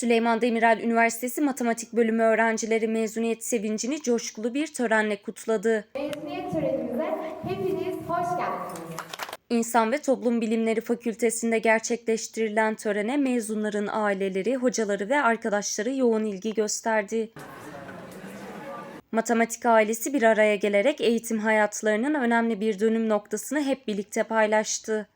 Süleyman Demirel Üniversitesi Matematik Bölümü öğrencileri mezuniyet sevincini coşkulu bir törenle kutladı. Mezuniyet törenimize hepiniz hoş geldiniz. İnsan ve Toplum Bilimleri Fakültesinde gerçekleştirilen törene mezunların aileleri, hocaları ve arkadaşları yoğun ilgi gösterdi. Matematik ailesi bir araya gelerek eğitim hayatlarının önemli bir dönüm noktasını hep birlikte paylaştı.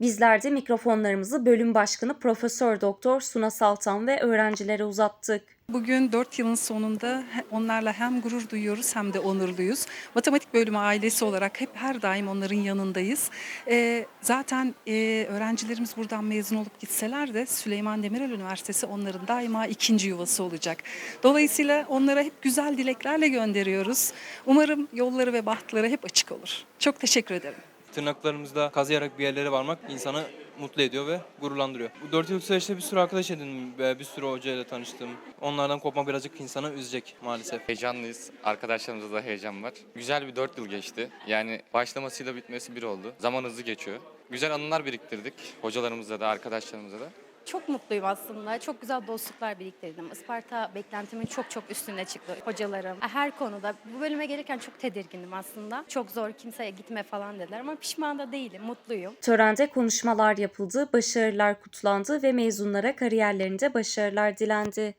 Bizler de mikrofonlarımızı bölüm başkanı Profesör Doktor Suna Saltan ve öğrencilere uzattık. Bugün 4 yılın sonunda onlarla hem gurur duyuyoruz hem de onurluyuz. Matematik bölümü ailesi olarak hep her daim onların yanındayız. Ee, zaten e, öğrencilerimiz buradan mezun olup gitseler de Süleyman Demirel Üniversitesi onların daima ikinci yuvası olacak. Dolayısıyla onlara hep güzel dileklerle gönderiyoruz. Umarım yolları ve bahtları hep açık olur. Çok teşekkür ederim. Tırnaklarımızda kazıyarak bir yerlere varmak insanı mutlu ediyor ve gururlandırıyor. Bu 4 yıllık süreçte bir sürü arkadaş edindim ve bir sürü hocayla tanıştım. Onlardan kopmak birazcık insanı üzecek maalesef. Heyecanlıyız. Arkadaşlarımızda da heyecan var. Güzel bir 4 yıl geçti. Yani başlamasıyla bitmesi bir oldu. Zaman hızlı geçiyor. Güzel anılar biriktirdik. Hocalarımızla da, arkadaşlarımızla da. Çok mutluyum aslında. Çok güzel dostluklar biriktirdim. Isparta beklentimin çok çok üstüne çıktı. Hocalarım her konuda. Bu bölüme gelirken çok tedirgindim aslında. Çok zor kimseye gitme falan dediler ama pişman da değilim. Mutluyum. Törende konuşmalar yapıldı, başarılar kutlandı ve mezunlara kariyerlerinde başarılar dilendi.